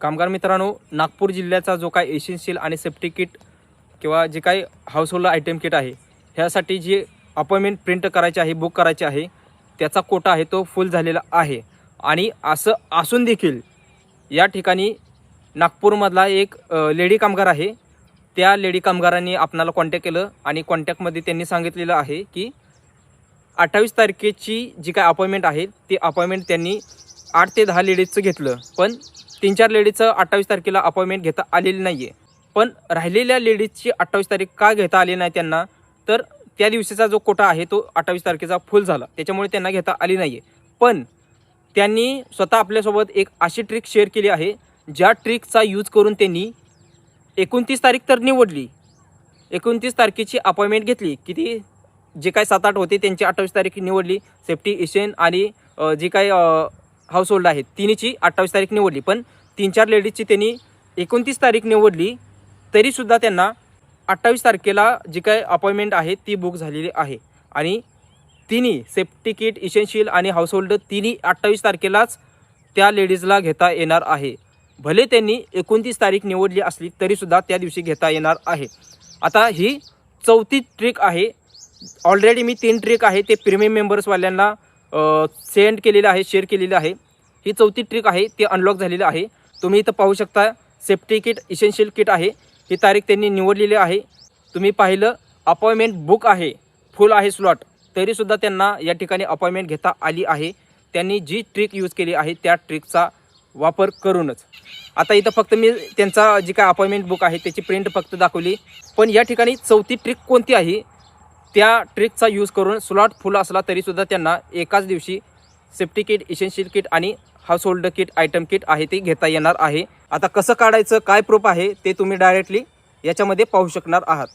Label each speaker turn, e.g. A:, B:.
A: कामगार मित्रांनो नागपूर जिल्ह्याचा जो काय एसेन्शियल आणि सेफ्टी किट किंवा जे काही हाऊसहोल्ड आयटम किट आहे ह्यासाठी जी अपॉइंटमेंट प्रिंट करायची आहे बुक करायची आहे त्याचा कोटा आहे तो फुल झालेला आहे. आणि असं असून देखील या ठिकाणी नागपूरमधला एक लेडी कामगार आहे. त्या लेडी कामगारांनी आपणाला कॉन्टॅक्ट केलं आणि कॉन्टॅक्टमध्ये त्यांनी सांगितलेलं आहे की अठ्ठावीस तारखेची जी काय अपॉइंटमेंट आहे ती अपॉइंटमेंट त्यांनी आठ ते दहा लेडीजचं घेतलं पण तीन चार लेडीजचं अठ्ठावीस तारखेला अपॉइंटमेंट घेता आलेली नाही आहे पण राहिलेल्या लेडीजची अठ्ठावीस तारीख का घेता आली नाही त्यांना तर त्या दिवशीचा जो कोटा आहे तो अठ्ठावीस तारखेचा फुल झाला. त्याच्यामुळे त्यांना घेता आली नाही आहे पण त्यांनी स्वतः आपल्यासोबत एक अशी ट्रिक शेअर केली आहे ज्या ट्रिकचा यूज करून त्यांनी एकोणतीस तारीख तर निवडली. एकोणतीस तारखेची अपॉइंटमेंट घेतली. किती? जे काय सात आठ होते त्यांची अठ्ठावीस तारीख निवडली. सेफ्टी इशेन आणि जी काय हाऊसहोल्ड आहेत. आहे तिन्हीची अठ्ठावीस तारीख निवडली पण तीन चार लेडीजची त्यांनी एकोणतीस तारीख निवडली तरीसुद्धा त्यांना अठ्ठावीस तारखेला जी काय अपॉइंटमेंट आहे ती बुक झालेली आहे. आणि तिन्ही सेफ्टी किट इसेन्शियल आणि हाऊसहोल्ड तिन्ही अठ्ठावीस तारखेलाच त्या लेडीजला घेता येणार आहे. भले त्यांनी एकोणतीस तारीख निवडली असली तरीसुद्धा त्या दिवशी घेता येणार आहे. आता ही चौथी ट्रिक आहे. ऑलरेडी मी तीन ट्रिक आहे ते प्रीमियम मेंबर्सवाल्यांना सेंड केलेलं आहे शेअर केलेलं आहे. ही चौथी ट्रिक आहे ती अनलॉक झालेली आहे. तुम्ही इथं पाहू शकता सेफ्टी किट इसेन्शियल किट आहे. ही तारीख त्यांनी निवडलेली आहे. तुम्ही पाहिलं अपॉइंटमेंट बुक आहे फुल आहे स्लॉट तरीसुद्धा त्यांना या ठिकाणी अपॉइंटमेंट घेता आली आहे. त्यांनी जी ट्रिक यूज केली आहे त्या ट्रिकचा वापर करूनच. आता इथं फक्त मी त्यांचा जी काय अपॉइंटमेंट बुक आहे त्याची प्रिंट फक्त दाखवली. पण या ठिकाणी चौथी ट्रिक कोणती आहे त्या ट्रिकचा यूज करून स्लॉट फुल असला तरीसुद्धा त्यांना एकाच दिवशी सेफ्टी किट इसेन्शियल किट आणि household kit item kit आहे ते घेता येणार आहे. आता कसं काढायचं काय प्रूफ आहे ते तुम्ही डायरेक्टली याच्यामध्ये पाहू शकणार आहात.